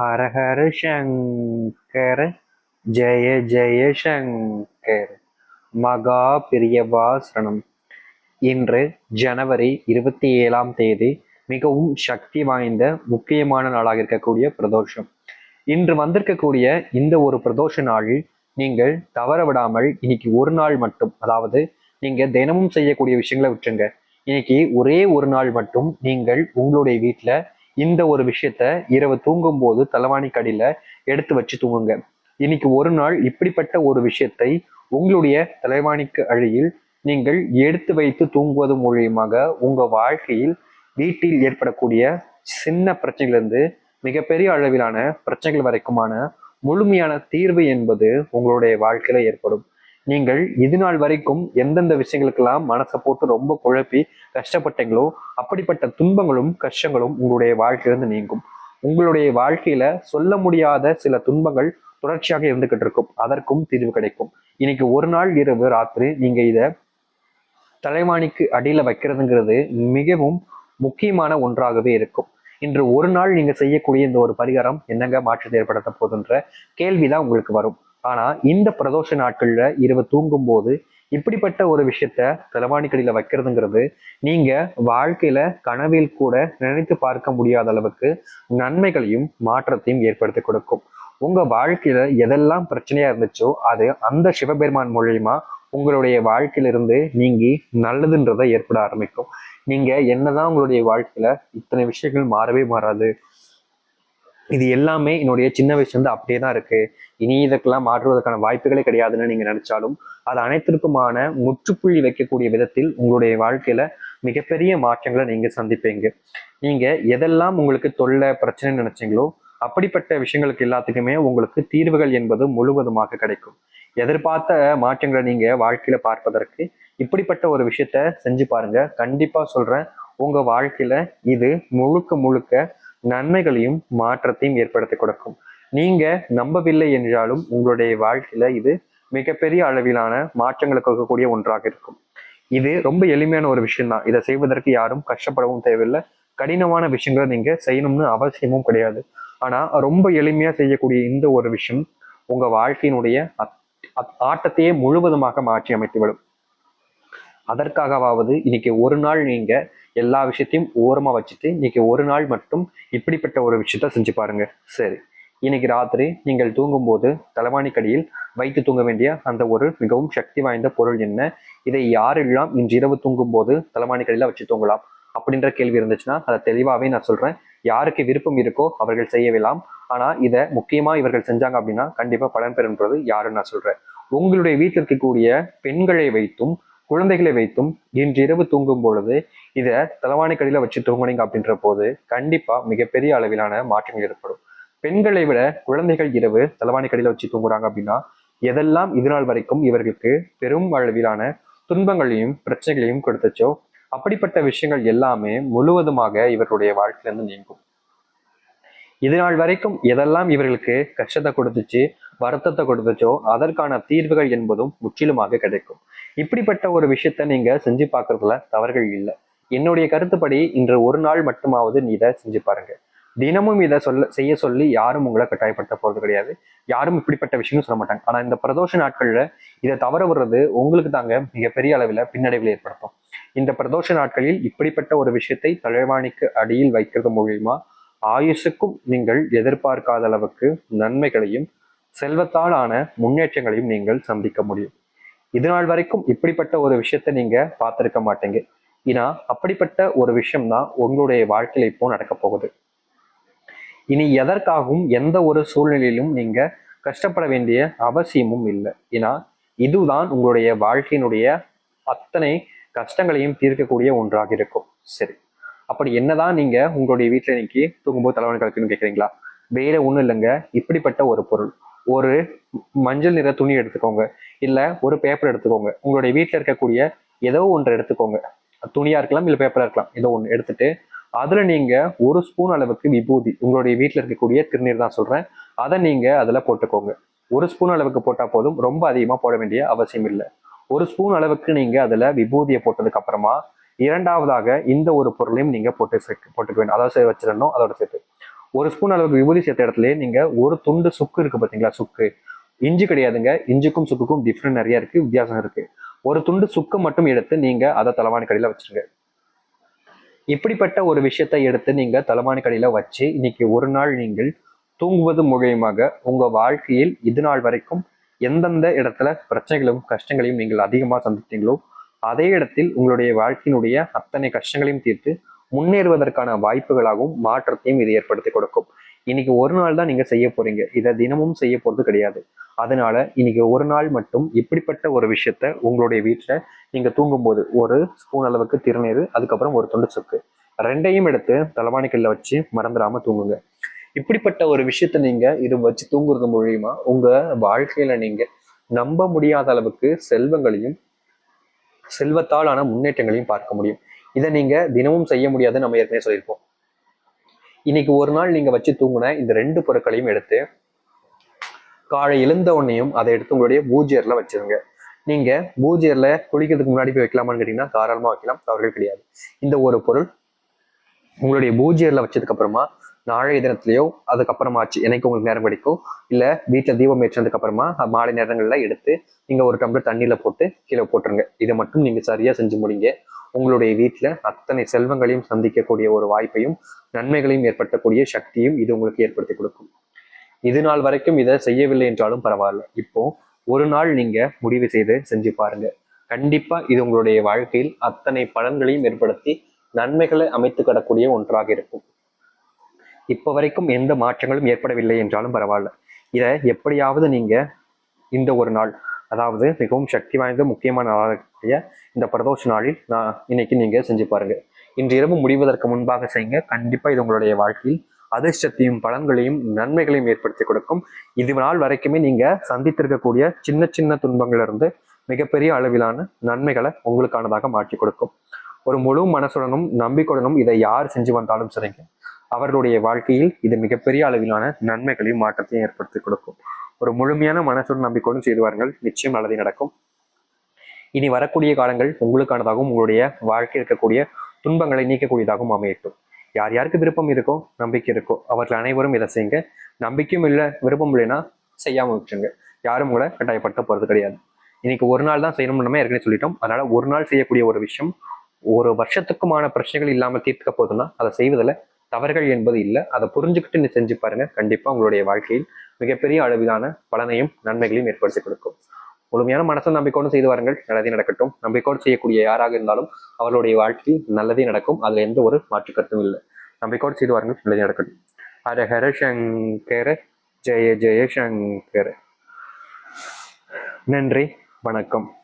ஹர ஹர சங்கர ஜெய ஜெய சங்கர். மகா பிரியவாசனம். இன்று ஜனவரி இருபத்தி ஏழாம் தேதி மிகவும் சக்தி வாய்ந்த முக்கியமான நாளாக இருக்கக்கூடிய பிரதோஷம். இன்று வந்திருக்கக்கூடிய இந்த ஒரு பிரதோஷ நாளில் நீங்கள் தவற விடாமல் இன்னைக்கு ஒரு நாள் மட்டும் அதாவது நீங்க தினமும் செய்யக்கூடிய விஷயங்களை விட்டுருங்க. இன்னைக்கு ஒரே ஒரு நாள் மட்டும் நீங்கள் உங்களுடைய வீட்டில் இந்த ஒரு விஷயத்த இரவு தூங்கும் போது தலைவாணி கடியில எடுத்து வச்சு தூங்குங்க. இன்னைக்கு ஒரு நாள் இப்படிப்பட்ட ஒரு விஷயத்தை உங்களுடைய தலைவாணிக்கு அழியில் நீங்கள் எடுத்து வைத்து தூங்குவது மூலியமாக உங்க வாழ்க்கையில் வீட்டில் ஏற்படக்கூடிய சின்ன பிரச்சனைகளிலிருந்து மிகப்பெரிய அளவிலான பிரச்சனைகள் வரைக்குமான முழுமையான தீர்வு என்பது உங்களுடைய வாழ்க்கையில ஏற்படும். நீங்கள் இது நாள் வரைக்கும் எந்தெந்த விஷயங்களுக்கெல்லாம் மனசை போட்டு ரொம்ப குழப்பி கஷ்டப்பட்டீங்களோ அப்படிப்பட்ட துன்பங்களும் கஷ்டங்களும் உங்களுடைய வாழ்க்கையிலிருந்து நீங்கும். உங்களுடைய வாழ்க்கையில சொல்ல முடியாத சில துன்பங்கள் தொடர்ச்சியாக இருந்துகிட்டு இருக்கும். அதற்கும் தீர்வு கிடைக்கும். இன்னைக்கு ஒரு நாள் இரவு ராத்திரி நீங்க இத தலைவாணிக்கு அடியில வைக்கிறதுங்கிறது மிகவும் முக்கியமான ஒன்றாகவே இருக்கும். இன்று ஒரு நாள் நீங்க செய்யக்கூடிய இந்த ஒரு பரிகாரம் என்னங்க? மாற்றத்தை ஏற்படுத்த போதுன்ற கேள்விதான் உங்களுக்கு வரும். ஆனா இந்த பிரதோஷ நாட்கள்ல இரவு தூங்கும் போது இப்படிப்பட்ட ஒரு விஷயத்த தலைவாணிக்கடியில வைக்கிறதுங்கிறது நீங்க வாழ்க்கையில கனவில் கூட நினைத்து பார்க்க முடியாத அளவுக்கு நன்மைகளையும் மாற்றத்தையும் ஏற்படுத்தி கொடுக்கும். உங்க வாழ்க்கையில எதெல்லாம் பிரச்சனையா இருந்துச்சோ அது அந்த சிவபெருமான் மூலியமா உங்களுடைய வாழ்க்கையிலிருந்து நீங்கி நல்லதுன்றதை ஏற்பட ஆரம்பிக்கும். நீங்க என்னதான் உங்களுடைய வாழ்க்கையில இத்தனை விஷயங்கள் மாறவே மாறாது. இது எல்லாமே என்னுடைய சின்ன வயசுலேருந்து அப்படியே தான் இருக்குது இனி இதற்கெல்லாம் மாற்றுவதற்கான வாய்ப்புகளே கிடையாதுன்னு நீங்கள் நினச்சாலும் அது அனைத்திற்குமான முற்றுப்புள்ளி வைக்கக்கூடிய விதத்தில் உங்களுடைய வாழ்க்கையில் மிகப்பெரிய மாற்றங்களை நீங்கள் சந்திப்பீங்க. நீங்கள் எதெல்லாம் உங்களுக்கு தொல்லை பிரச்சனை நினச்சிங்களோ அப்படிப்பட்ட விஷயங்களுக்கு எல்லாத்துக்குமே உங்களுக்கு தீர்வுகள் என்பது முழுவதுமாக கிடைக்கும். எதிர்பார்த்த மாற்றங்களை நீங்கள் வாழ்க்கையில் பார்ப்பதற்கு இப்படிப்பட்ட ஒரு விஷயத்த செஞ்சு பாருங்க. கண்டிப்பாக சொல்கிறேன் உங்கள் வாழ்க்கையில் இது முழுக்க முழுக்க நன்மைகளையும் மாற்றத்தையும் ஏற்படுத்தி கொடுக்கும். நீங்க நம்பவில்லை என்றாலும் உங்களுடைய வாழ்க்கையில இது மிகப்பெரிய அளவிலான மாற்றங்களை கொடுக்கக்கூடிய ஒன்றாக இருக்கும். இது ரொம்ப எளிமையான ஒரு விஷயம் தான் இதை செய்வதற்கு யாரும் கஷ்டப்படவும் தேவையில்லை. கடினமான விஷயங்களை நீங்க செய்யணும்னு அவசியமும் கிடையாது. ஆனா ரொம்ப எளிமையா செய்யக்கூடிய இந்த ஒரு விஷயம் உங்க வாழ்க்கையினுடைய ஆட்டத்தையே முழுவதுமாக மாற்றி அமைத்துவிடும். அதற்காகவாவது இன்னைக்கு ஒரு நாள் நீங்க எல்லா விஷயத்தையும் ஓரமா வச்சுட்டு இன்னைக்கு ஒரு நாள் மட்டும் இப்படிப்பட்ட ஒரு விஷயத்த செஞ்சு பாருங்க. சரி. இன்னைக்கு ராத்திரி நீங்கள் தூங்கும்போது தலைவாணிக்கடியில் வைத்து தூங்க வேண்டிய அந்த ஒரு மிகவும் சக்தி வாய்ந்த பொருள் என்ன? இதை யாரெல்லாம் இன்று இரவு தூங்கும்போது தலைவாணிக்கடியில் வச்சு தூங்கலாம்? அப்படின்ற கேள்வி இருந்துச்சுன்னா அதை தெளிவாகவே நான் சொல்கிறேன் யாருக்கு விருப்பம் இருக்கோ அவர்கள் செய்யலாம். ஆனால் இதை முக்கியமாக இவர்கள் செஞ்சாங்க அப்படின்னா கண்டிப்பாக பலன் பெறுன்றது யாருன்னு நான் சொல்கிறேன் உங்களுடைய வீட்டில் இருக்கக்கூடிய பெண்களை வைத்தும் குழந்தைகளை வைத்தும் இன்று இரவு தூங்கும் பொழுது இதை தலைவாணிக்கடியில வச்சு தூங்குனீங்க அப்படின்ற போது கண்டிப்பா மிகப்பெரிய அளவிலான மாற்றங்கள் ஏற்படும். பெண்களை விட குழந்தைகள் இரவு தலைவாணிக்கடியில வச்சு தூங்குறாங்க அப்படின்னா எதெல்லாம் இது நாள் வரைக்கும் இவர்களுக்கு பெரும் அளவிலான துன்பங்களையும் பிரச்சனைகளையும் கொடுத்துச்சோ அப்படிப்பட்ட விஷயங்கள் எல்லாமே முழுவதுமாக இவர்களுடைய வாழ்க்கையிலிருந்து நீங்கும். இது நாள் வரைக்கும் எதெல்லாம் இவர்களுக்கு கஷ்டத்தை கொடுத்துச்சு வருத்தத்தை கொடுத்துச்சோ அதற்கான தீர்வுகள் என்பதும் முற்றிலுமாக கிடைக்கும். இப்படிப்பட்ட ஒரு விஷயத்த நீங்க செஞ்சு பார்க்கறதுல தவறுகள் இல்லை. என்னுடைய கருத்துப்படி இன்று ஒரு நாள் மட்டுமாவது நீ இதை செஞ்சு பாருங்க. தினமும் இதை சொல்ல செய்ய சொல்லி யாரும் உங்களை கட்டாயப்படுத்த போறது கிடையாது. யாரும் இப்படிப்பட்ட விஷயமும் சொல்ல மாட்டாங்க. ஆனா இந்த பிரதோஷ நாட்கள்ல இதை தவற விடுறது உங்களுக்கு தாங்க மிகப்பெரிய அளவில் பின்னடைவில் ஏற்படுத்தும். இந்த பிரதோஷ நாட்களில் இப்படிப்பட்ட ஒரு விஷயத்தை தலைவாணிக்கு அடியில் வைக்கிறது மூலியமா ஆயுசுக்கும் நீங்கள் எதிர்பார்க்காத அளவுக்கு நன்மைகளையும் செல்வத்தால் ஆன முன்னேற்றங்களையும் நீங்கள் சந்திக்க முடியும். இது நாள் வரைக்கும் இப்படிப்பட்ட ஒரு விஷயத்த நீங்க பார்த்திருக்க மாட்டீங்க. ஏன்னா அப்படிப்பட்ட ஒரு விஷயம் தான் உங்களுடைய வாழ்க்கையில இப்போ நடக்க போகுது. இனி எதற்காகவும் எந்த ஒரு சூழ்நிலையிலும் நீங்க கஷ்டப்பட வேண்டிய அவசியமும் இல்லை. ஏன்னா இதுதான் உங்களுடைய வாழ்க்கையினுடைய அத்தனை கஷ்டங்களையும் தீர்க்கக்கூடிய ஒன்றாக இருக்கும். சரி. அப்படி என்னதான் நீங்க உங்களுடைய வீட்டுல இன்னைக்கு தூங்கும்போது தலைவன் கலக்குன்னு கேட்குறீங்களா வேற ஒண்ணும் இல்லைங்க. இப்படிப்பட்ட ஒரு பொருள். ஒரு மஞ்சள் நிற துணி எடுத்துக்கோங்க. இல்லை ஒரு பேப்பர் எடுத்துக்கோங்க. உங்களுடைய வீட்டில் இருக்கக்கூடிய ஏதோ ஒன்று எடுத்துக்கோங்க. துணியாக இருக்கலாம் இல்லை பேப்பராக இருக்கலாம். ஏதோ ஒன்று எடுத்துட்டு அதில் நீங்கள் ஒரு ஸ்பூன் அளவுக்கு விபூதி உங்களுடைய வீட்டில் இருக்கக்கூடிய திருநீர் தான் சொல்கிறேன் அதை நீங்கள் அதில் போட்டுக்கோங்க. ஒரு ஸ்பூன் அளவுக்கு போட்டால் போதும். ரொம்ப அதிகமாக போட வேண்டிய அவசியம் இல்லை. ஒரு ஸ்பூன் அளவுக்கு நீங்கள் அதில் விபூதியை போட்டதுக்கு அப்புறமா இரண்டாவதாக இந்த ஒரு பொருளையும் நீங்கள் போட்டு சேர்க்க போட்டுக்க வேண்டும் அதாவது வச்சிடணும் அதோட சேர்த்து. ஒரு ஸ்பூன் அளவுக்கு விபூதி சேர்த்த இடத்துல நீங்க ஒரு துண்டு சுக்கு இருக்கு பாத்தீங்களா? சுக்கு. இஞ்சி கிடையாதுங்க. இஞ்சிக்கும் சுக்குக்கும் டிஃப்ரெண்ட் நிறைய இருக்கு வித்தியாசம் இருக்கு. ஒரு துண்டு சுக்கு மட்டும் எடுத்து நீங்க அதை தலைவாணி கடையில வச்சிருங்க. இப்படிப்பட்ட ஒரு விஷயத்தை எடுத்து நீங்க தலைவாணி கடையில வச்சு இன்னைக்கு ஒரு நாள் நீங்கள் தூங்குவது மூலியமாக உங்க வாழ்க்கையில் இது நாள் வரைக்கும் எந்தெந்த இடத்துல பிரச்சனைகளும் கஷ்டங்களையும் நீங்கள் அதிகமாக சந்தித்தீங்களோ அதே இடத்தில் உங்களுடைய வாழ்க்கையினுடைய அத்தனை கஷ்டங்களையும் தீர்த்து முன்னேறுவதற்கான வாய்ப்புகளாகவும் மாற்றத்தையும் இது ஏற்படுத்தி கொடுக்கும். இன்னைக்கு ஒரு நாள் தான் நீங்க செய்ய போறீங்க. இதை தினமும் செய்ய போறது கிடையாது. அதனால இன்னைக்கு ஒரு நாள் மட்டும் இப்படிப்பட்ட ஒரு விஷயத்த உங்களுடைய வீட்டுல நீங்க தூங்கும்போது ஒரு ஸ்பூன் அளவுக்கு திருநீர் அதுக்கப்புறம் ஒரு துண்டு சொக்கு ரெண்டையும் எடுத்து தலைவாணிக்கல்ல வச்சு மறந்துடாம தூங்குங்க. இப்படிப்பட்ட ஒரு விஷயத்த நீங்க இது வச்சு தூங்குறது மூலியமா உங்க வாழ்க்கையில நீங்க நம்ப முடியாத அளவுக்கு செல்வங்களையும் செல்வத்தாலான முன்னேற்றங்களையும் பார்க்க முடியும். இதை நீங்க தினமும் செய்ய முடியாதுன்னு நம்ம ஏற்கனவே சொல்லியிருப்போம் இன்னைக்கு ஒரு நாள் நீங்க வச்சு தூங்குன இந்த ரெண்டு பொருட்களையும் எடுத்து காலை எழுந்த உடனேயும் அதை எடுத்து உங்களுடைய பூஜ்ஜியர்ல வச்சிருங்க. நீங்க பூஜ்ஜியர்ல குளிக்கிறதுக்கு முன்னாடி போய் வைக்கலாமான்னு கேட்டீங்கன்னா தாராளமா வைக்கலாம் தவறுகள் கிடையாது. இந்த ஒரு பொருள் உங்களுடைய பூஜ்ஜியர்ல வச்சதுக்கு அப்புறமா நாளைய தினத்திலேயோ அதுக்கப்புறமாச்சு எனக்கு உங்களுக்கு நேரம் கிடைக்கும் இல்ல வீட்டுல தீபம் ஏற்றினதுக்கு அப்புறமா மாலை நேரங்கள்ல எடுத்து நீங்க ஒரு டம்ளர் தண்ணியில போட்டு கீழே போட்டுருங்க. இதை மட்டும் நீங்க சரியா செஞ்சு முடிங்க. உங்களுடைய வீட்டில் அத்தனை செல்வங்களையும் சந்திக்கக்கூடிய ஒரு வாய்ப்பையும் நன்மைகளையும் ஏற்படுத்தக்கூடிய சக்தியும் இது உங்களுக்கு ஏற்படுத்தி கொடுக்கும். இது நாள் வரைக்கும் இதை செய்யவில்லை என்றாலும் பரவாயில்ல. இப்போ ஒரு நாள் நீங்க முடிவு செய்து செஞ்சு பாருங்க. கண்டிப்பா இது உங்களுடைய வாழ்க்கையில் அத்தனை பலன்களையும் ஏற்படுத்தி நன்மைகளை அமைத்து கிடக்கூடிய ஒன்றாக இருக்கும். இப்போ வரைக்கும் எந்த மாற்றங்களும் ஏற்படவில்லை என்றாலும் பரவாயில்ல. இதை எப்படியாவது நீங்க இந்த ஒரு நாள் அதாவது மிகவும் சக்தி வாய்ந்த முக்கியமான நாளாகக்கூடிய இந்த பிரதோஷ நாளில் நான் இன்னைக்கு நீங்கள் செஞ்சு பாருங்க. இன்று இரவு முடிவதற்கு முன்பாக செய்யுங்க. கண்டிப்பாக இது உங்களுடைய வாழ்க்கையில் அதிர்ஷ்டத்தையும் பலன்களையும் நன்மைகளையும் ஏற்படுத்தி கொடுக்கும். இது நாள் வரைக்குமே நீங்க சந்தித்திருக்கக்கூடிய சின்ன சின்ன துன்பங்களிலிருந்து மிகப்பெரிய அளவிலான நன்மைகளை உங்களுக்கானதாக மாற்றி கொடுக்கும். ஒரு முழு மனசுடனும் நம்பிக்கையுடனும் இதை யார் செஞ்சு வந்தாலும் சரிங்க. அவர்களுடைய வாழ்க்கையில் இது மிகப்பெரிய அளவிலான நன்மைகளையும் மாற்றத்தையும் ஏற்படுத்தி கொடுக்கும். ஒரு முழுமையான மனசுடன் நம்பிக்கையுடன் செய்து வாருங்கள். நிச்சயம் நல்லதே நடக்கும். இனி வரக்கூடிய காலங்கள் உங்களுக்கானதாகவும் உங்களுடைய வாழ்க்கை இருக்கக்கூடிய துன்பங்களை நீக்கக்கூடியதாகவும் அமையட்டும். யார் யாருக்கு விருப்பம் இருக்கோ நம்பிக்கை இருக்கோ அவர்கள் அனைவரும் இதை செய்யுங்க. நம்பிக்கையும் இல்லை விருப்பம் இல்லைன்னா செய்யாம விட்டுருங்க. யாரும் உங்களை கட்டாயப்படுத்த போறது கிடையாது. இன்னைக்கு ஒரு நாள் தான் செய்யணும்னு நம்ம ஏற்கனவே சொல்லிட்டோம். அதனால ஒரு நாள் செய்யக்கூடிய ஒரு விஷயம் ஒரு வருஷத்துக்குமான பிரச்சனைகள் இல்லாமல் தீர்க்க போதுன்னா அதை செய்வதில் தவறுகள் என்பது இல்லை. அதை புரிஞ்சுக்கிட்டு நீ செஞ்சு பாருங்க. கண்டிப்பா உங்களுடைய வாழ்க்கையில் மிகப்பெரிய அளவிலான பலனையும் நன்மைகளையும் ஏற்படுத்தி கொடுக்கும். முழுமையான மனசை நம்பிக்கோடு செய்து வாருங்கள். நல்லதே நடக்கட்டும். நம்பிக்கோடு செய்யக்கூடிய யாராக இருந்தாலும் அவர்களுடைய வாழ்க்கையில் நல்லதே நடக்கும். அதுல எந்த ஒரு மாற்று கருத்தும் இல்லை. நம்பிக்கோடு செய்து வாருங்கள். நல்லதே நடக்கட்டும். ஹர ஹர சங்கர ஜெய ஜெய சங்கர. நன்றி. வணக்கம்.